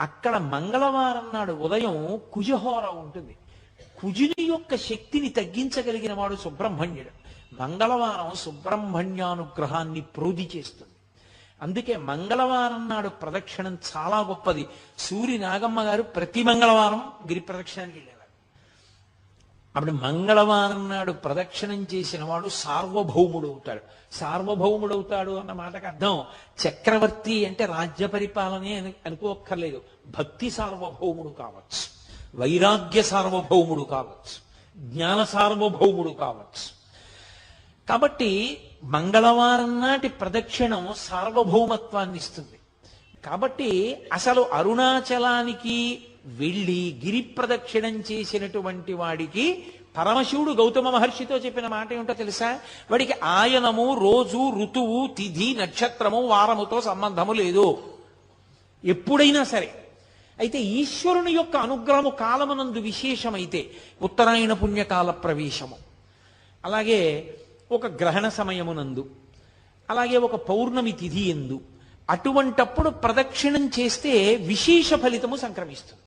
అక్కడ మంగళవారం నాడు ఉదయం కుజహోర ఉంటుంది. కుజుని యొక్క శక్తిని తగ్గించగలిగిన వాడు సుబ్రహ్మణ్యుడు. మంగళవారం సుబ్రహ్మణ్యానుగ్రహాన్ని ప్రోధి చేస్తుంది. అందుకే మంగళవారం నాడు ప్రదక్షిణం చాలా గొప్పది. సూరి నాగమ్మ గారు ప్రతి మంగళవారం గిరి ప్రదక్షిణానికి వెళ్ళారు. అప్పుడు మంగళవారం నాడు ప్రదక్షిణం చేసిన వాడు సార్వభౌముడు అవుతాడు. సార్వభౌముడు అవుతాడు అన్న మాటకు అర్థం. చక్రవర్తి అంటే రాజ్య పరిపాలనే అని అనుకోక్కర్లేదు. భక్తి సార్వభౌముడు కావచ్చు. వైరాగ్య సార్వభౌముడు కావచ్చు. జ్ఞాన సార్వభౌముడు కావచ్చు. కాబట్టి మంగళవారం నాటి ప్రదక్షిణం సార్వభౌమత్వాన్ని ఇస్తుంది. కాబట్టి అసలు అరుణాచలానికి వెళ్ళి గిరి ప్రదక్షిణం చేసినటువంటి వాడికి పరమశివుడు గౌతమ మహర్షితో చెప్పిన మాట ఏమిటో తెలుసా? వాడికి ఆయనము రోజు ఋతువు తిథి నక్షత్రము వారముతో సంబంధము లేదు. ఎప్పుడైనా సరే. అయితే ఈశ్వరుని యొక్క అనుగ్రహము కాలమునందు విశేషమైతే ఉత్తరాయణ పుణ్యకాల ప్రవేశము. అలాగే ఒక గ్రహణ సమయమునందు అలాగే ఒక పౌర్ణమి తిథి ఎందు అటువంటప్పుడు ప్రదక్షిణం చేస్తే విశేష ఫలితము సంక్రమిస్తుంది.